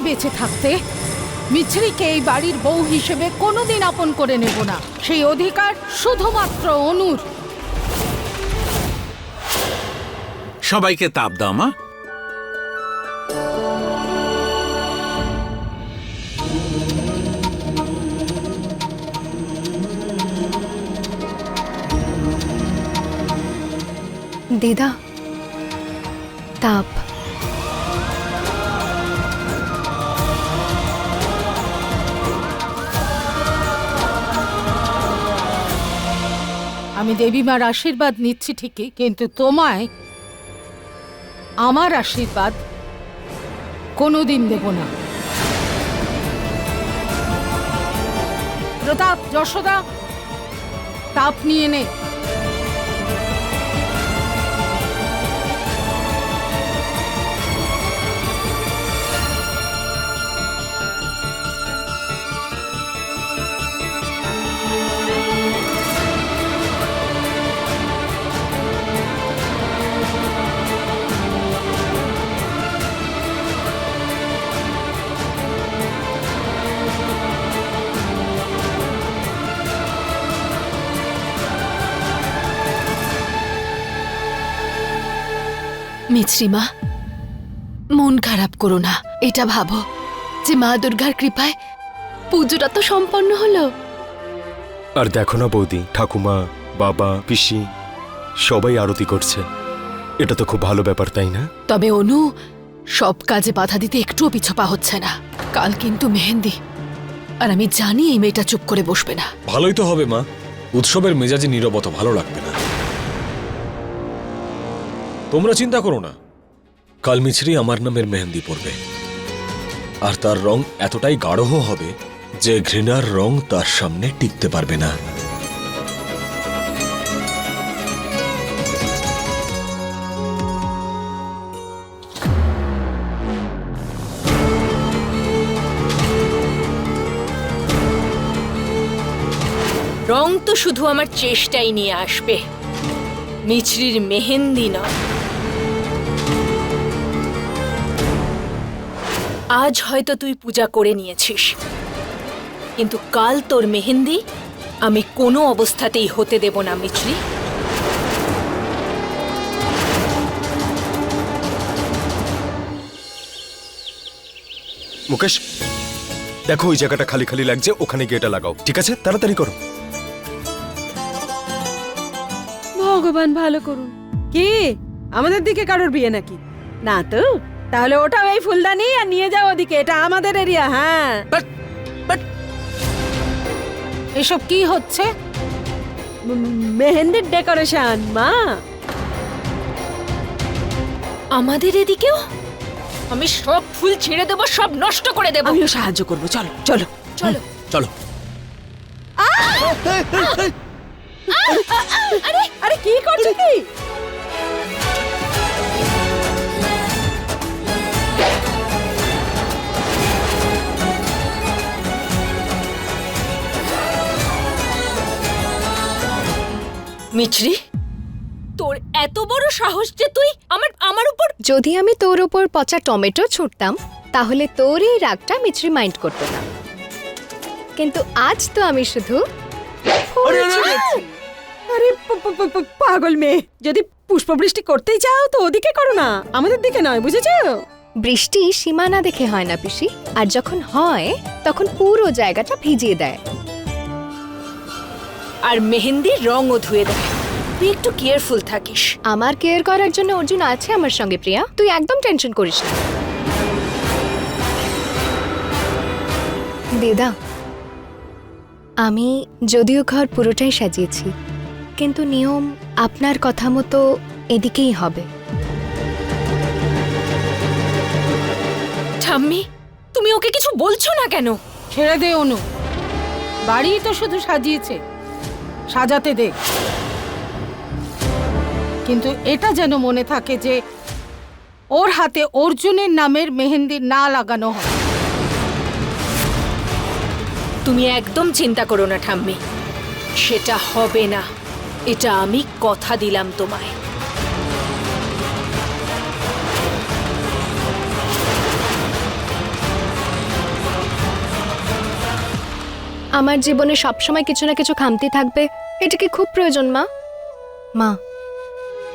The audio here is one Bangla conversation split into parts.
বেঁচে থাকতে মিছরিকে এই বাড়ির বউ হিসেবে কোনোদিন আপন করে নেব না। সেই অধিকার শুধুমাত্র অনুর। সবাইকে তাপ দাও মা। দিদা তাপ। আমি দেবীমার আশীর্বাদ নিচ্ছি ঠিকই, কিন্তু তোমায়, আমার আশীর্বাদ কোনোদিন দেব না। প্রতাপ, যশোদা, তাপ নিয়ে নে। মিছরিমা মন খারাপ করো না এটা ভাবো যে মা দুর্গার কৃপায় পুজোটা তো সম্পন্ন হলো। আর দেখো না বৌদি ঠাকুমা বাবা পিসি সবাই আরতি করছে। এটা তো খুব ভালো ব্যাপার তাই না? তবে অনু সব কাজে বাধা দিতে একটুও পিছপা হচ্ছে না। কাল কিন্তু মেহেন্দি। আর আমি জানি এই মেয়েটা চুপ করে বসবে না। ভালোই তো হবে মা। উৎসবের মেজাজে নীরবতা ভালো লাগবে না। তোমরা চিন্তা করো না। কাল মিছরি আমার নামের মেহেন্দি পরবে। আর তার রং এতটাই গাঢ় হবে যে ঘৃণার রং তার সামনে টিকতে পারবে না। রং তো শুধু আমার চেষ্টাই নিয়ে আসবে। মিছরির মেহেন্দি নয়। আজ হয়তো তুই পূজা করে নিয়েছিস। কিন্তু কাল তোর মেহেন্দি আমি কোনো অবস্থাতেই হতে দেব না মিছরি। মুকেশ দেখো ওই জায়গাটা খালি খালি লাগছে ওখানে গিয়ে এটা লাগাও ঠিক আছে? তাড়াতাড়ি করো। ভগবান ভালো করুন। কি? আমাদের দিকে কারোর বিয়ে নাকি? না তো? তাহলে ওটাও এই ফুলদানি আর নিয়ে যাও ওদিকে এটা আমাদের এরিয়া হ্যাঁ। এসব কি হচ্ছে? মেহেন্দির ডেকোরেশন মা। আমাদের এদিকেও? আমি সব ফুল ছিঁড়ে দেবো সব নষ্ট করে দেবো। আমিও সাহায্য করব চলো চলো। চলো। চলো। আরে কি করছ কি? মিছরি তোর এত বড় সাহস যে তুই আমার আমার উপর যদি আমি তোর ওপর পচা টমেটো ছুটতাম তাহলে তোর এই রাগটা মিছরি মাইন্ড করতো না। কিন্তু আজ তো আমি শুধু। আরে প- প- প- প- পাগল মেয়ে। যদি পুষ্পবৃষ্টি করতেই চাও তো ওদিকে করো না। আমাদের দিকে নয় বুঝেছ? বৃষ্টি সীমানা দেখে হয় না পিসি। আর যখন হয় তখন পুরো জায়গাটা ভিজিয়ে দেয়। আর মেহেন্দির রঙও ধুয়ে দেয়। তুই একটু কেয়ারফুল থাকিস। আমার কেয়ার করার জন্য অর্জুন আছে আমার সঙ্গে প্রিয়া। তুই একদম টেনশন করিস না। দিদা আমি যদিও ঘর পুরোটাই সাজিয়েছি কিন্তু নিয়ম আপনার কথা মতো এদিকেই হবে। ঠাম্মি তুমি ওকে কিছু বলছো না কেন? ছেড়ে দে অনু। বাড়ি তো শুধু সাজিয়েছে। সাজাতে দে। কিন্তু এটা যেন মনে থাকে যে ওর হাতে অর্জুনের নামের মেহেন্দি না লাগানো হয়। তুমি একদম চিন্তা করো না, ঠাম্মি। সেটা হবে না। এটা আমি কথা দিলাম তোমায়। আমার জীবনে সবসময় কিছু না কিছু খামতি থাকবে। এটা কি খুব প্রয়োজন, মা? মা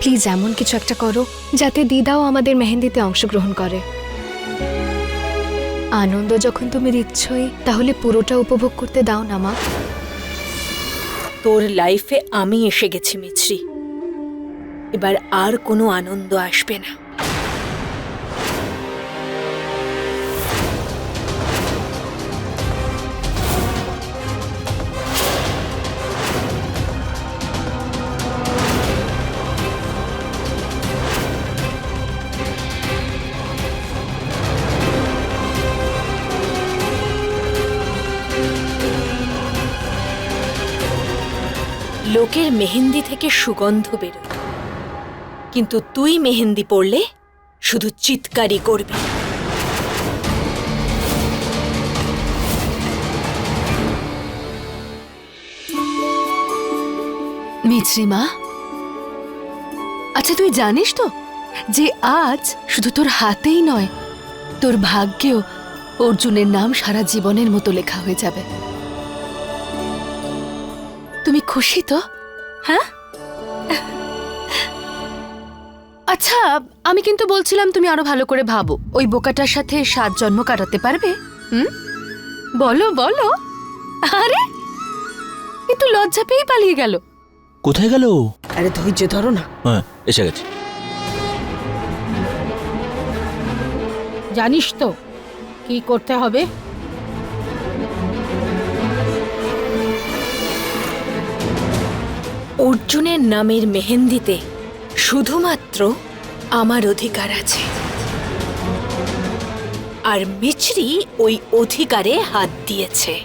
প্লিজ এমন কিছু একটা করো যাতে দিদাও আমাদের মেহেন্দিতে অংশগ্রহণ করে। আনন্দ যখন তুমি দিচ্ছই, তাহলে পুরোটা উপভোগ করতে দাও না, মা। তোর লাইফে আমি এসে গেছি, মিছরি। এবার আর কোনো আনন্দ আসবে না। লোকের মেহেন্দি থেকে সুগন্ধ বেরোয়। কিন্তু তুই মেহেন্দি পড়লে শুধু চিৎকারই করবি। মিছরিমা আচ্ছা তুই জানিস তো যে আজ শুধু তোর হাতেই নয়, তোর ভাগ্যেও অর্জুনের নাম সারা জীবনের মতো লেখা হয়ে যাবে। তুমি খুশি তো? হ্যাঁ? আচ্ছা আমি কিন্তু বলছিলাম তুমি আরও ভালো করে ভাবো। ওই বোকাটার সাথে সাত জন্ম কাটাতে পারবে? হুম? বলো বলো। আরে একটু লজ্জা পেয়ে পালিয়ে গেল। কোথায় গেল আরে ধৈর্য ধরো না। হ্যাঁ এসে গেছে। জানিস তো কি করতে হবে? অর্জুনের নামের মেহেন্দিতে শুধুমাত্র আমার অধিকার আছে। আর মিছরি ওই অধিকারে হাত দিয়েছে।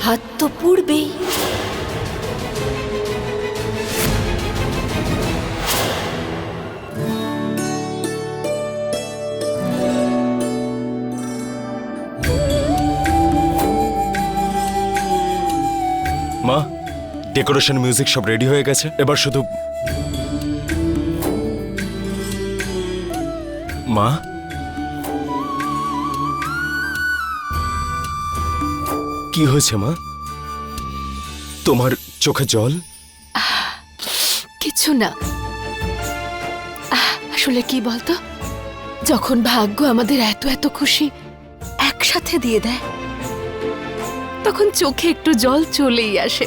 হাত তো পুড়বেই। মা ডেকোরেশন মিউজিক সব রেডি হয়ে গেছে। এবার শুধু মা? কি হয়েছে মা? তোমার চোখে জল? কিছু না। আসলে কি বলতো? যখন ভাগ্য আমাদের এত এত খুশি, একসাথে দিয়ে দেয়, তখন চোখে একটু জল চলেই আসে।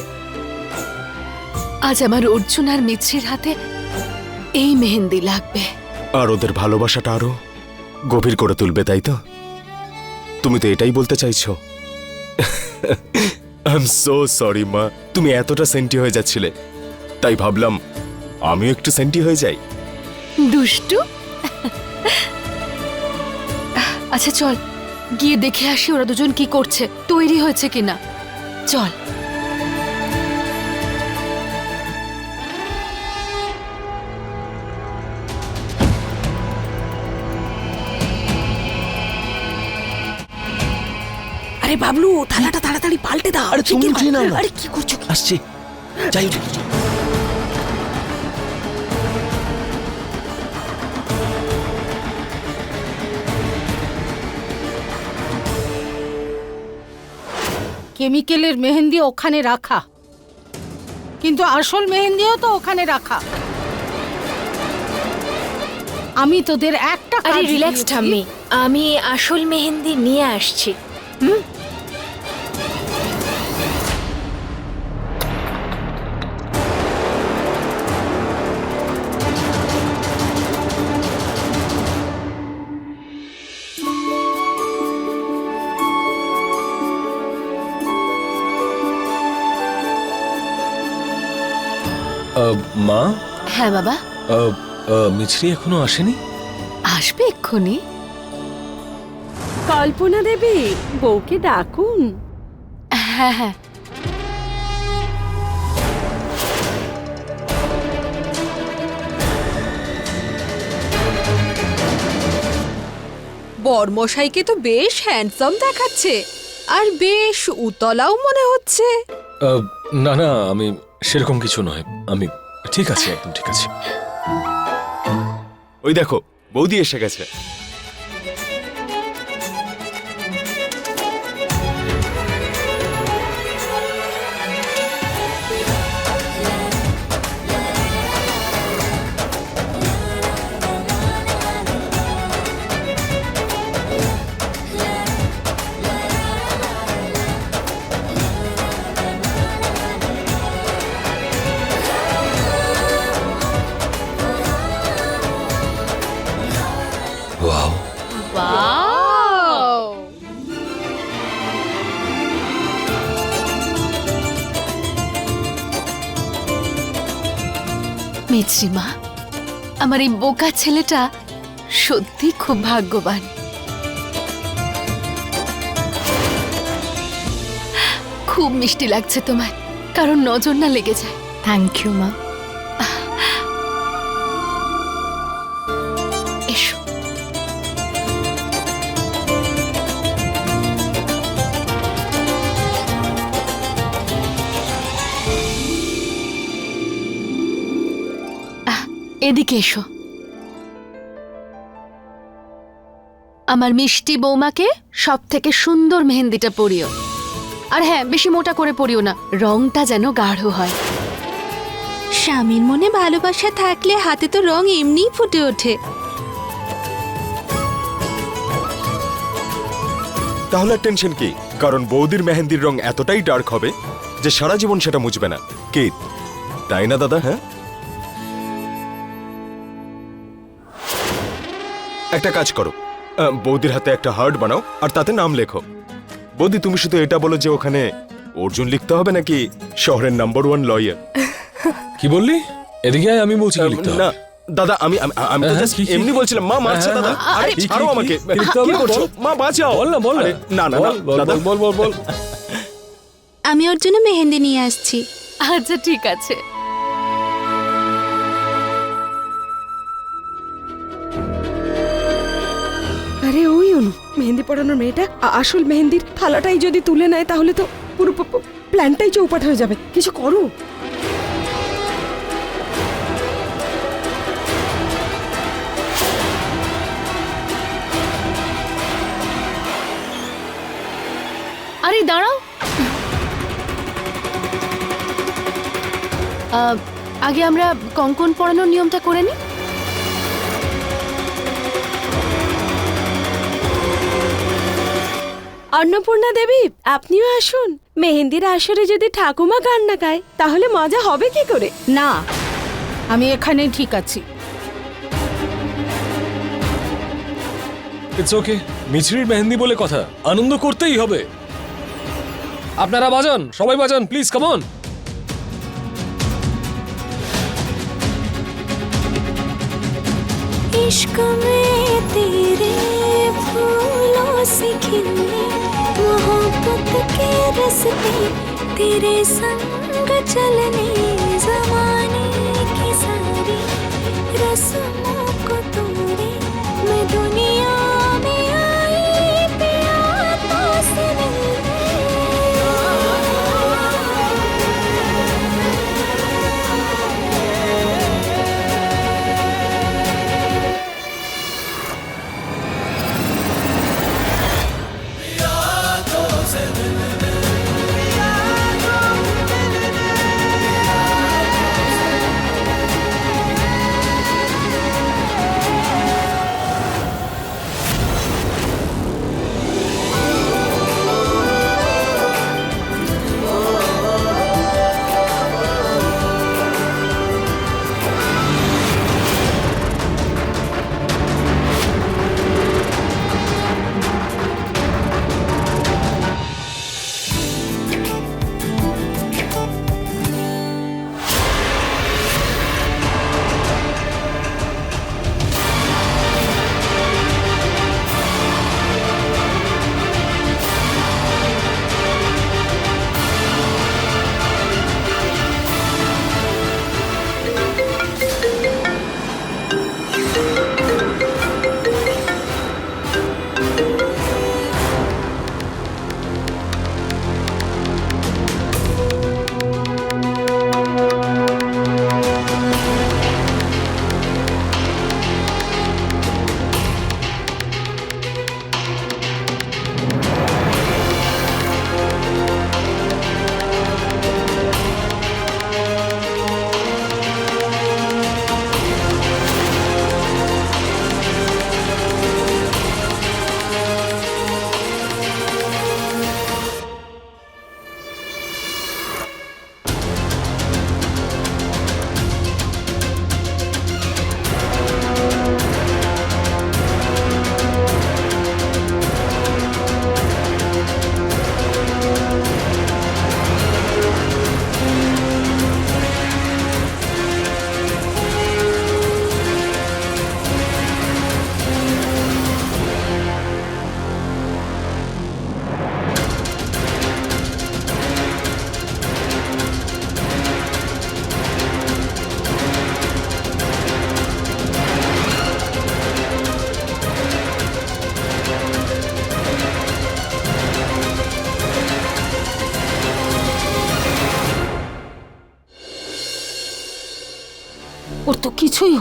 আজ আমার অর্জুন আর মিছরির হাতে এই মেহেন্দি লাগবে। আর ওদের ভালোবাসাটা আরও গভীর করে তুলবে তাই তো? তুমি তো এটাই বলতে চাইছো। আই এম সো সরি মা। তুমি এতটা সেন্টি হয়ে যাচ্ছিলে। তাই ভাবলাম আমিও একটু সেন্টি হয়ে যাই। দুষ্টু? আচ্ছা চল। গিয়ে দেখে আসি ওরা দুজন কি করছে। তৈরি হয়েছে কিনা। চল। আরে বাবলু থালাটা তাড়াতাড়ি পাল্টে দাও। আরে তুমি উঠিয়ে নাও না। আরে কি করছ? আসছে। যাই উঠে কেমিক্যালের মেহেন্দি ওখানে রাখা। কিন্তু আসল মেহেন্দিও তো ওখানে রাখা। আমি তোদের একটা আরে রিল্যাক্স ঠাম্মি। আমি আসল মেহেন্দি নিয়ে আসছি। আহ, মা? হ্যাঁ বাবা। আহ, আহ, মিছরি এখনও আসেনি? আসবে এক্ষুনি। কল্পনা দেবী বউকে ডাকুন। হ্যাঁ হ্যাঁ। বরমশাইকে তো বেশ হ্যান্ডসাম দেখাচ্ছে আর বেশ উতলাও মনে হচ্ছে। আহ, না না আমি সেরকম কিছু নয় আমি ঠিক আছে একদম ঠিক আছে। ওই দেখো বৌদি এসে গেছে। মিছরিমা আমার এই বোকা ছেলেটা সত্যি খুব ভাগ্যবান। খুব মিষ্টি লাগছে তোমায় কারণ নজর না লেগে যায়। থ্যাংক ইউ মা। এদিকে এসো। আমার মিষ্টি বৌমাকে সব থেকে সুন্দর মেহেন্দিটা পরিও। আর হ্যাঁ বেশি মোটা করে পরিও না রংটা যেন গাঢ় হয়। স্বামীর মনে ভালোবাসা থাকলে হাতে তো রং এমনিই ফুটে ওঠে। তাহলে টেনশন কি? কারণ বৌদির মেহেন্দির রং এতটাই ডার্ক হবে যে সারা জীবন সেটা মুছবে না। কে? তাই না দাদা হ্যাঁ? একটা কাজ করো। বৌদির হাতে একটা হার্ট বানাও আর তাতে নাম লেখো। বৌদি তুমি শুধু এটা বলো যে ওখানে অর্জুন লিখতে হবে নাকি শহরের নাম্বার ওয়ান লয়ার কি বললি? এদিকে আমি বলছি লিখতে হবে। না দাদা আমি আমি আমি তো হ্যাঁ? এমনি বলছিলাম মা মারছে হ্যাঁ, দাদা। হ্যাঁ, আরে ছাড়ো আমাকে। কি করছ? বল। মা বাঁচাও। বল না বল না। না দাদা। বল বল বল আমি ওর জন্য মেহেন্দি নিয়ে আসছি। আচ্ছা ঠিক আছে। অনু, মেহেন্দি পড়ানোর মেয়েটা আসল মেহেন্দির থালাটাই যদি তুলে নেয় তাহলে তো পুরো প্ল্যানটাই চৌপাট হয়ে যাবে। কিছু করো। আরে, দাঁড়াও। আগে আমরা কঙ্কন পড়ানোর নিয়মটা করে নিই। অন্নপূর্ণা দেবী আপনিও আসুন। মেহেন্দির আসরে যদি ঠাকুমা কান্না গায় তাহলে মজা হবে কি করে? না আমি এখানেই ঠিক আছি। ইটস ওকে মিছরির মেহেন্দি বলে কথা আনন্দ করতেই হবে। আপনারা বাজান সবাই বাজান প্লিজ কামন ইশক মে তেরে फूलों से खिले मोहब्बत के रस्ते तेरे संग चलने जमाने की सारी रस्मों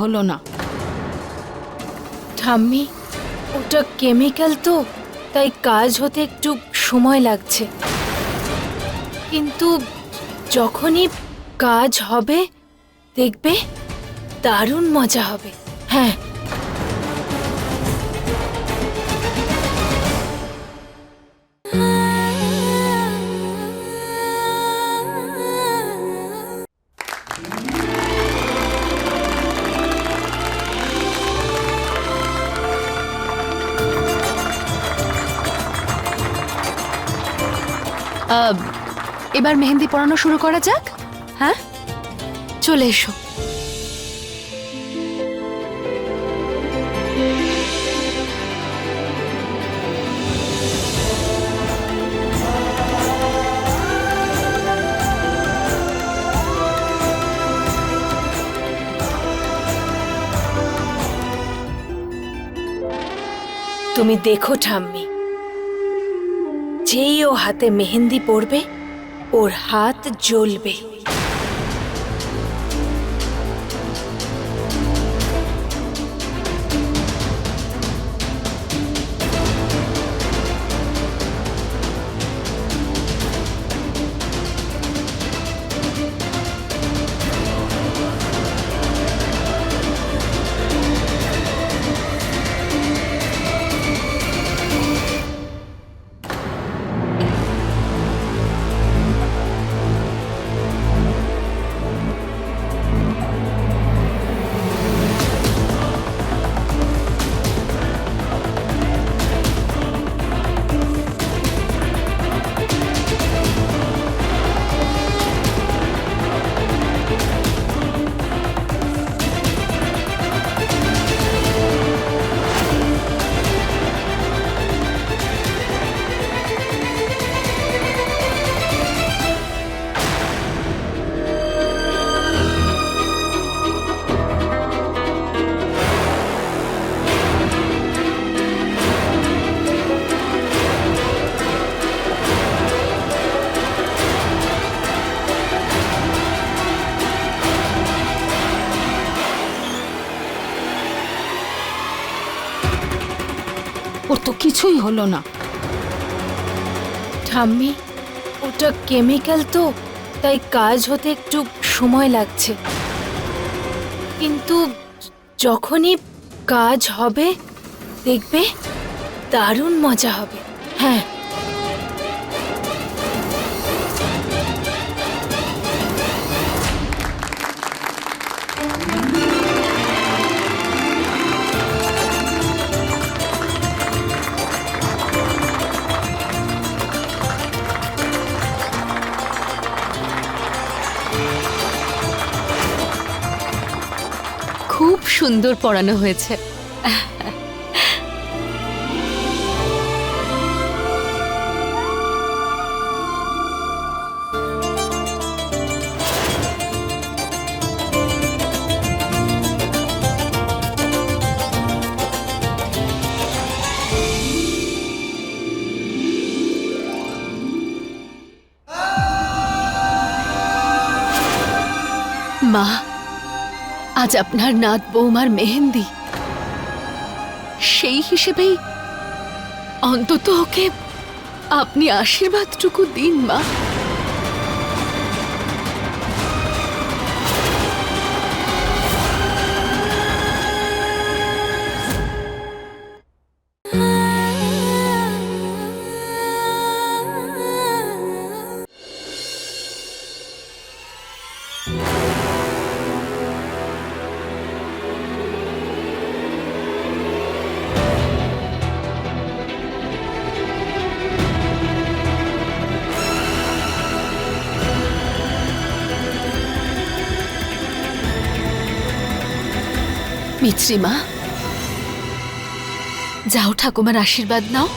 হলো না। ঠাম্মি, ওটা কেমিক্যাল তো, তাই কাজ হতে একটু সময় লাগছে। কিন্তু যখনই কাজ হবে, দেখবে দারুণ মজা হবে। এবার মেহেন্দি পড়ানো শুরু করা যাক হ্যাঁ? চলে এসো। তুমি দেখো ঠাম্মি যেই ও হাতে মেহেন্দি পড়বে ওর হাত জ্বলবে। ওর তো কিছুই হলো না। ঠাম্মি, ওটা কেমিক্যাল তো, তাই কাজ হতে একটু সময় লাগছে। কিন্তু যখনই কাজ হবে, দেখবে দারুণ মজা হবে। হ্যাঁ। সুন্দর পড়ানো হয়েছে। আজ আপনার নাত বৌমার মেহেন্দি। সেই হিসেবেই অন্তত ওকে আপনি আশীর্বাদটুকু দিন মা। মিত্রি মা যাও ঠাকুমার আশীর্বাদ নাও।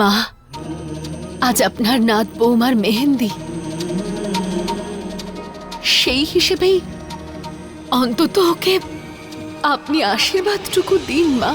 মা আজ আপনার নাত বৌমার মেহেন্দি। সেই হিসেবেই অন্তত ওকে আপনি আশীর্বাদটুকু দিন মা।